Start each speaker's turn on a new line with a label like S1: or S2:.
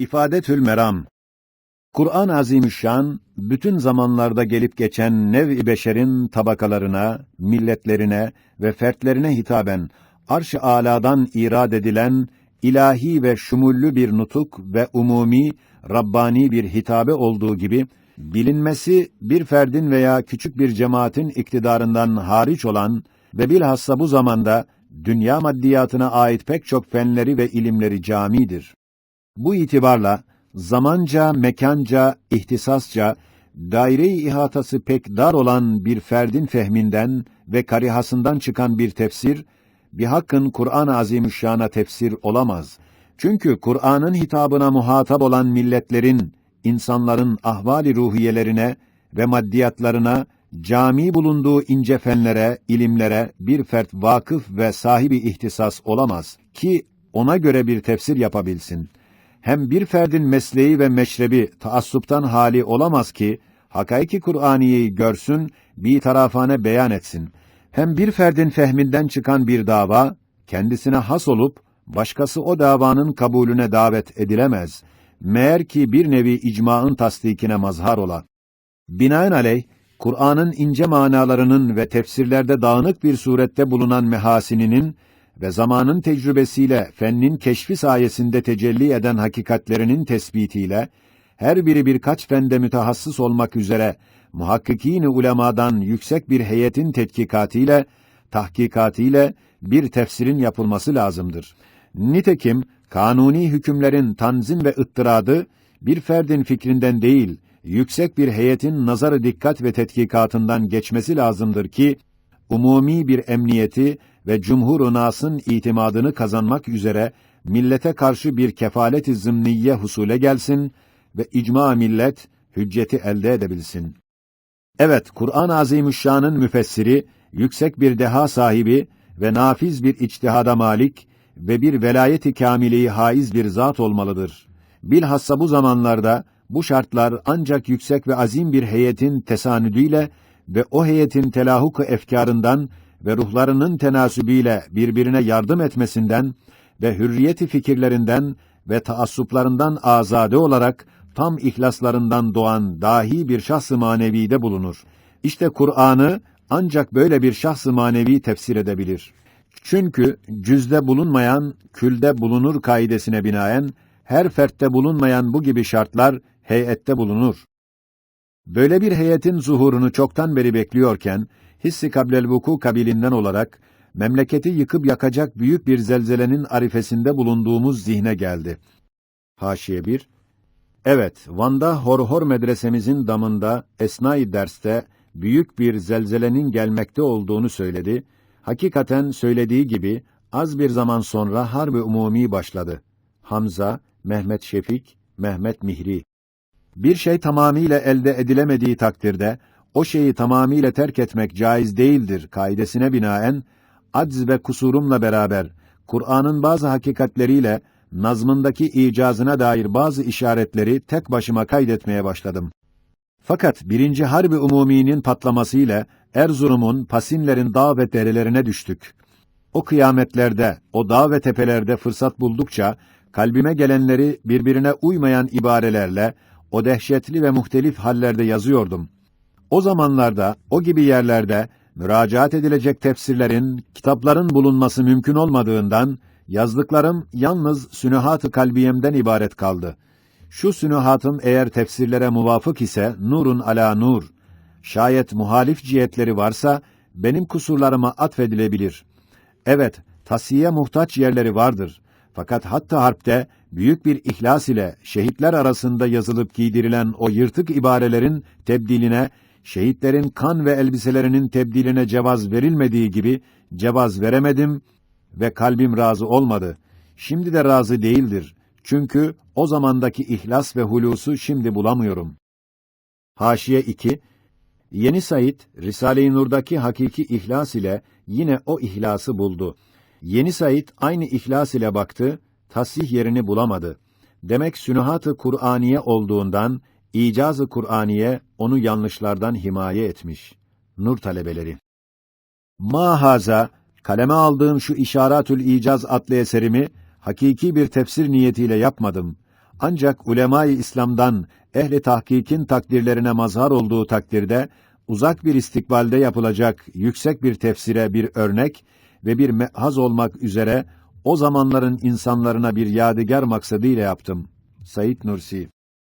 S1: İfadetül Meram Kur'an-ı Azimüşşan bütün zamanlarda gelip geçen nev-i beşerin tabakalarına, milletlerine ve fertlerine hitaben arş-ı aladan irad edilen ilahi ve şumullü bir nutuk ve umumi rabbani bir hitabe olduğu gibi bilinmesi bir ferdin veya küçük bir cemaatin iktidarından hariç olan ve bilhassa bu zamanda dünya maddiyatına ait pek çok fenleri ve ilimleri camidir. Bu itibarla zamanca, mekanca, ihtisasça, daire-i ihatası pek dar olan bir ferdin fehminden ve karihasından çıkan bir tefsir, bir hakkın Kur'an-ı Azimüşşan'a tefsir olamaz. Çünkü Kur'an'ın hitabına muhatap olan milletlerin, insanların ahvali ruhiyelerine ve maddiyatlarına, cami bulunduğu ince fenlere, ilimlere bir fert vakıf ve sahibi ihtisas olamaz ki ona göre bir tefsir yapabilsin hem bir ferdin mesleği ve meşrebi taassuptan hali olamaz ki hakaiki Kur'aniyeyi görsün, bir tarafane beyan etsin. Hem bir ferdin fehminden çıkan bir dava kendisine has olup başkası o davanın kabulüne davet edilemez. Meğer ki bir nevi icmaın tasdikine mazhar ola. Binaenaleyh Kur'an'ın ince manalarının ve tefsirlerde dağınık bir surette bulunan mehasininin ve zamanın tecrübesiyle fennin keşfi sayesinde tecelli eden hakikatlerinin tespitiyle her biri birkaç fende mütehassıs olmak üzere muhakkikîn ulemadan yüksek bir heyetin tetkikatiyle, tahkikatiyle bir tefsirin yapılması lazımdır. Nitekim kanuni hükümlerin tanzim ve ıttıradı bir ferdin fikrinden değil, yüksek bir heyetin nazarı dikkat ve tetkikatından geçmesi lazımdır ki umumi bir emniyeti ve cumhur-u nasın itimadını kazanmak üzere millete karşı bir kefalet-i zımniye husule gelsin ve icma millet hücceti elde edebilsin. Evet, Kur'an-ı Azimüşşan'ın müfessiri, yüksek bir deha sahibi ve nafiz bir içtihada malik ve bir velayeti kamileyi haiz bir zat olmalıdır. Bilhassa bu zamanlarda bu şartlar ancak yüksek ve azim bir heyetin tesanüdüyle ve o heyetin telahuk efkarından ve ruhlarının tenasübiyle birbirine yardım etmesinden ve hürriyeti fikirlerinden ve taassuplarından azade olarak tam ihlaslarından doğan dahi bir şahs-ı manevide bulunur. İşte Kur'an'ı ancak böyle bir şahs-ı manevi tefsir edebilir. Çünkü cüzde bulunmayan külde bulunur kaidesine binaen her fertte bulunmayan bu gibi şartlar heyette bulunur. Böyle bir heyetin zuhurunu çoktan beri bekliyorken hissi kablel vuku kabilinden olarak memleketi yıkıp yakacak büyük bir zelzelenin arifesinde bulunduğumuz zihne geldi. Haşiye 1 Evet, Van'da Horhor medresemizin damında esnai derste büyük bir zelzelenin gelmekte olduğunu söyledi. Hakikaten söylediği gibi az bir zaman sonra harbi umumi başladı. Hamza, Mehmet Şefik, Mehmet Mihri. Bir şey tamamiyle elde edilemediği takdirde o şeyi tamamiyle terk etmek caiz değildir kaidesine binaen acz ve kusurumla beraber Kur'an'ın bazı hakikatleriyle nazmındaki icazına dair bazı işaretleri tek başıma kaydetmeye başladım. Fakat birinci harbi umuminin patlamasıyla Erzurum'un, Pasinlerin dağ ve derelerine düştük. O kıyametlerde, o dağ ve tepelerde fırsat buldukça kalbime gelenleri birbirine uymayan ibarelerle o dehşetli ve muhtelif hallerde yazıyordum. O zamanlarda, o gibi yerlerde müracaat edilecek tefsirlerin, kitapların bulunması mümkün olmadığından yazdıklarım yalnız sünühat-ı kalbiyemden ibaret kaldı. Şu sünühatım eğer tefsirlere muvafık ise nurun ala nur. Şayet muhalif cihetleri varsa benim kusurlarıma atfedilebilir. Evet, tasiye muhtaç yerleri vardır. Fakat hatta harpte büyük bir ihlas ile şehitler arasında yazılıp giydirilen o yırtık ibarelerin tebdiline şehitlerin kan ve elbiselerinin tebdiline cevaz verilmediği gibi cevaz veremedim ve kalbim razı olmadı. Şimdi de razı değildir. Çünkü o zamandaki ihlas ve hulusu şimdi bulamıyorum. Haşiye 2 Yeni Said Risale-i Nur'daki hakiki ihlas ile yine o ihlası buldu. Yeni Said aynı ihlas ile baktı, tasih yerini bulamadı. Demek sünühat-ı Kur'aniye olduğundan İcaz-ı Kur'aniye onu yanlışlardan himaye etmiş. Nur talebeleri. Mahaza kaleme aldığım şu İşaratül İcaz adlı eserimi hakiki bir tefsir niyetiyle yapmadım. Ancak ulemayı İslam'dan ehli tahkikin takdirlerine mazhar olduğu takdirde uzak bir istikbalde yapılacak yüksek bir tefsire bir örnek ve bir mehaz olmak üzere o zamanların insanlarına bir yadigar maksadıyla yaptım. Said Nursi